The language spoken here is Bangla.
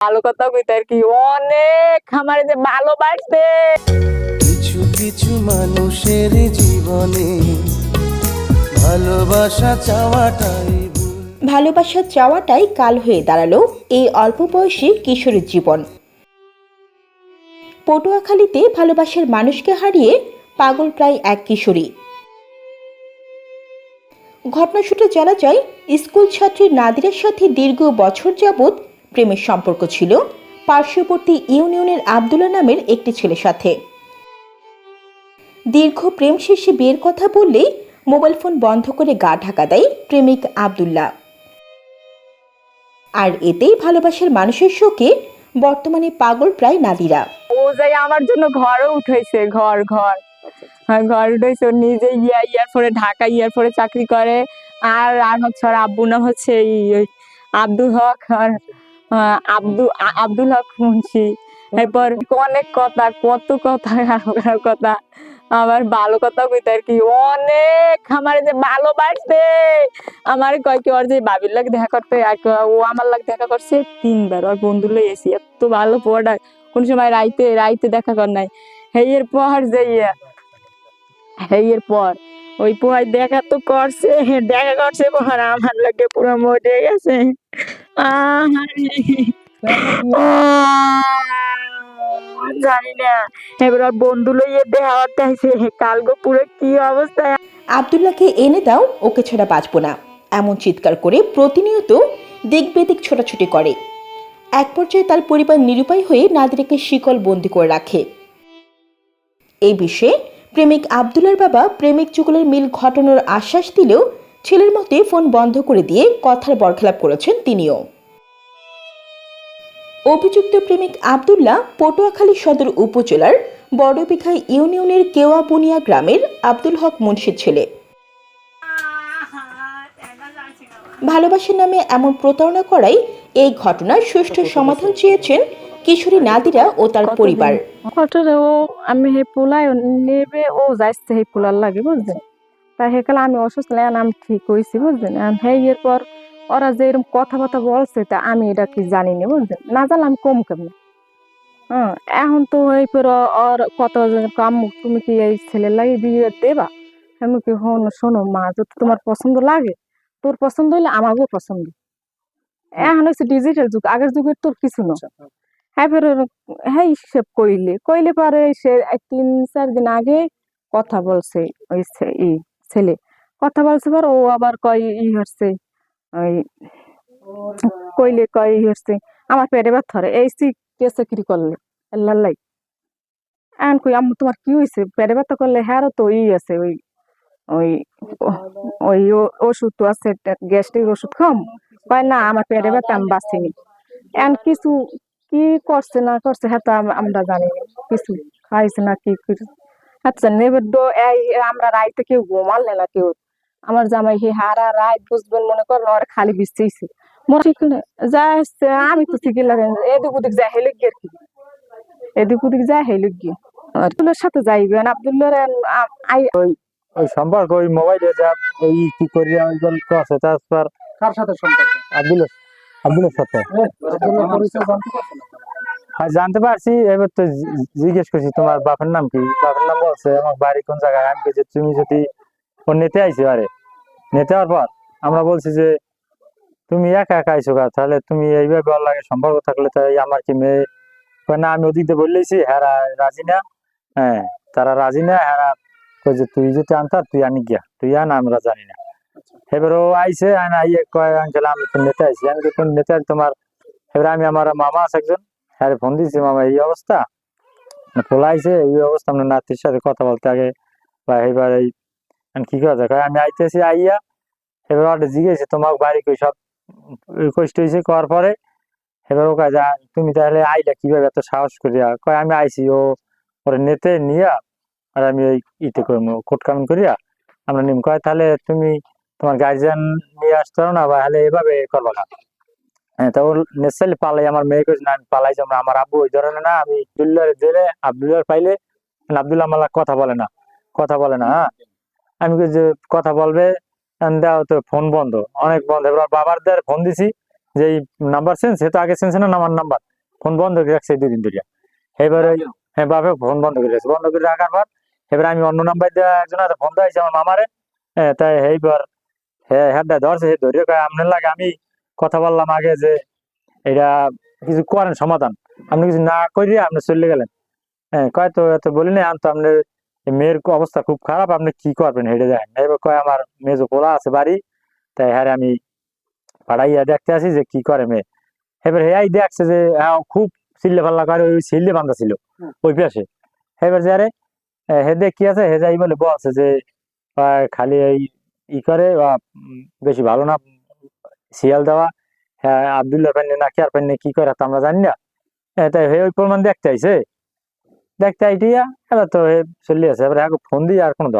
ভালো কথা কইতে আর কি। অনেক আমার যে ভালোবাসতে কিছু কিছু মানুষের জীবনে ভালোবাসা চাওয়াটাই ভুল। ভালোবাসার চাওয়াটাই কাল হয়ে দাঁড়াল এই অল্প বয়সী কিশোরীর জীবন। পটুয়াখালীতে ভালোবাসার মানুষকে হারিয়ে পাগল প্রায় এক কিশোরী। ঘটনা সূত্রে জানা যায় স্কুল ছাত্রী নাদিরের সাথে দীর্ঘ বছর যাবৎ প্রেমের সম্পর্ক ছিল। পার্শ্ববর্তী ইউনিয়নের আবদুল্লা নামের একটি ছেলের সাথে। দীর্ঘ প্রেম শেষে বিয়ের কথা বললেই মোবাইল ফোন বন্ধ করে গা ঢাকা দেয় প্রেমিক আবদুল্লাহ। আর এতেই ভালোবাসার মানুষের শোকে বর্তমানে পাগল প্রায় নারীরা। ও যাই আমার জন্য ঘরও উঠাইছে ঘর ঘর। হ্যাঁ ঘর উঠাইছে ও নিজে ইয়া ইয়ার পরে ঢাকা ইয়ার পরে চাকরি করে। আর আর হচ্ছে আর আব্বু নাম হচ্ছে আব্দুল হক। আর আহ, আব্দু আব্দুল হক মুন্সি। এরপর অনেক কথা কত কথা আর কথা। আমার ভালো কথা কইতে আর কি অনেক আমার যে ভালোবাসতে আমার কয় কি ওর যে বাবির লাগে দেখা করতে ও আমার লাগে দেখা করছে তিনবার। ওর বন্ধু লই এসি এত ভালো পোয়াটা। কোন সময় রাইতে রাইতে দেখা কর নাই। হেয়ের পর যে ইয়া হেয়ের পর। ওই পোহাই দেখা তো করছে দেখা করছে পর আমার লাগে পুরো মরে গেছে। জানি এনে দাও, ওকে ছাড়া বাঁচবো না। এমন চিৎকার করে প্রতিনিয়ত দিক বেদিক ছোটাছুটি করে। এক পর্যায়ে তার পরিবার নিরুপায় হয়ে নাদিরাকে শিকল বন্দি করে রাখে। এই বিষয়ে প্রেমিক আবদুল্লার বাবা প্রেমিক যুগলের মিল ঘটানোর আশ্বাস দিলেও ছেলের মতে ফোন বন্ধ করে দিয়ে কথার বরখেলাপ করেছেন তিনিও। অভিযুক্ত প্রেমিক আবদুল্লাহ পটুয়াখালী সদর উপজেলার বড়বিঘা ইউনিয়নের কেওয়াবুনিয়া গ্রামের আব্দুল হক মুন্সির ছেলে। ভালোবাসার নামে এমন প্রতারণা করাই এই ঘটনার সুষ্ঠু সমাধান চেয়েছেন কিশোরী নাদিরা ও তার পরিবার। ও আমি হে পোলাই নেবে ও যাইছে হে পোলার লাগে বুঝছেন তাই হেকালে আমি অসুস্থ লাগে আমি ঠিক হয়েছি বুঝলেন? আর হে এর পর ওরা যে এরকম কথা কথাবার্তা বলছে তা আমি এটা কি জানি না বুঝছেন না জানলে আমি কম কেমন? হ্যাঁ এখন তো এই পর ওর কত কাম তুমি কি এই ছেলের লাগে বিয়ে দেবা? আমি কি হন শোনো মা যদি তোমার পছন্দ লাগে তোর পছন্দ হইলে আমাকেও পছন্দ। এখন হচ্ছে ডিজিটাল যুগ আগের যুগের তোর কিছু না। হ্যাঁ ফের হ্যাঁ হিসেব কইলে কইলে পরে সে এক তিন চার দিন আগে কথা বলছে ওই ই। ছেলে। কথা বলছে পর ও আবার কয় ই হচ্ছে, ওই কইলে কয় ই হচ্ছে, আমার পেটে ব্যথা ধরে এই সি চাকরি করলে? আল্লাহ এখন কই, আম্মু, তোমার কি হয়েছে পেটে ব্যথা করলে হ্যাঁ তো ই আছে, ওই ওই ওই ওষুধ তো আছে, গ্যাস্ট্রিক ওষুধ খাম। কয়, না, আমার পেটে ব্যথা, আমি বাঁচিনি। এখন কিছু কি করছে, না করছে হ্যাঁ তো আমরা জানি কিছু খাইছে না কি আচ্ছা নেবে তো এই আমরা রাইতে কেউ ঘুমালে না কেউ। আমার জামাই হে হারা রাত বুঝবেন মনে করেন ওরা খালি বিস্তেইছে মোর ঠিক না যা আমি তো ঠিকই লাগে। এদিক ওদিক যা হেলে গিয়ে কি? এদিক ওদিক যা হেলে গিয়ে। আব্দুল্লার সাথে যাইবেন আব্দুল্লার আই ওই। সম্পর্ক ওই মোবাইলে যা ওই কি করি আছে তারপর কার সাথে সম্পর্ক? আব্দুল আব্দুলের সাথে। আব্দুল্লাহ পরিচয় জানতে পারছেন আর জানতে পারছি। এবার তো জিজ্ঞেস করছি, তোমার বাপের নাম কি? বাপের নাম বলছে, আমার বাড়ি কোন জায়গায়? আমি বলছি, তুমি যদি ওর নেতে আইসি আরে, নেতে হওয়ার পর আমরা বলছি যে, তুমি একা একা আইসো গা, তাহলে তুমি এইভাবে ওর লাগে সম্পর্ক থাকলে তাই আমার কি মেয়ে? না, আমি ওদিক বললেছি হ্যাঁ রাজি না। হ্যাঁ তারা রাজি না হ্যাঁ যে, তুই যদি আনতা, তুই আনি গিয়া, তুই আন, আমরা জানি না। এবার ও আইসে আইয়ে কয়, আঙ্কেল, আমি তো নেতা আইসি আমি তো কোন নেতা তোমার, এবার আমি, আমার মামা আছে একজন হ্যাঁ ফোন দিয়েছি মামা, এই অবস্থা? পোলা আইসে এই অবস্থা আমরা নাতির সাথে কথা বলতে আগে। বা এবার এই কি করা যায়? আমি আইতেছি, আইয়া এবার ওটা জিজ্ঞেস, তোমার বাড়ি কই? সব কষ্ট হয়েছে করার পরে। এবার ও যা, তুমি তাহলে আইলা কীভাবে এত সাহস করিয়া? কয়, আমি আইছি, ও ওরে নেতে নিয়া, আর আমি ওই ইতে করব কোর্ট কানুন করিয়া, আমরা নিম। কয়, তাহলে তুমি তোমার গার্জিয়ান নিয়ে আসতে পারো না, বা হলে এভাবে করব না? হ্যাঁ তা নেসালি পালাই। আমার মেয়ে না, আমি আমার আব্বু ওই না, আমি আব্দুল্লাহ দিলে কথা বলে না, কথা বলে না হ্যাঁ। আমি কথা বলবে ফোন বন্ধ। অনেক বন্ধ। এবার বাবার দের ফোন দিছি, যে নাম্বার সেন্স সে তো আগে সেন্স না, আমার নাম্বার। ফোন বন্ধ করে রাখছে দুদিন ধরে এবারে হ্যাঁ বাপে ফোন বন্ধ করে রাখছে। বন্ধ করে রাখার পর, এবার আমি অন্য নাম্বার দিয়ে একজন ফোন দিয়েছি আমার মামারে। হ্যাঁ তাই এইবার হ্যাঁ হ্যাঁ ধরছে ধরে আপনার লাগে আমি কথা বললাম আগে যে এটা কিছু করেন সমাধান। আপনি কিছু না করিয়ে আপনি চলে গেলেন। হ্যাঁ কয় তো এত বলি না তো আপনার মেয়ের অবস্থা খুব খারাপ আপনি কি করবেন হেঁটে দেখেন এবার কয় আমার মেজো পোলা আছে বাড়ি তাই হ্যাঁ আমি পাড়াইয়া দেখতে আসি যে কি করে মেয়ে। এবার হেয়াই দেখছে যে হ্যাঁ খুব চিল্লে পাল্লা করে ওই চিল্লে বান্ধা ছিল। ওই পাশে। এবার যারে হে দেখ কি আছে হে যাই বলে বলছে যে খালি এই ই করে বেশি ভালো না শিয়াল দেওয়া হ্যাঁ আবদুল্লাহ পান্নে না কি আর পান্নে কি করে তো আমরা জানি না। এটা হয়ে ওই প্রমাণ দেখতে আইসে দেখতে আইটিয়া, এবার তো চলে আছে এবার ফোন দিয়ে আর কোনো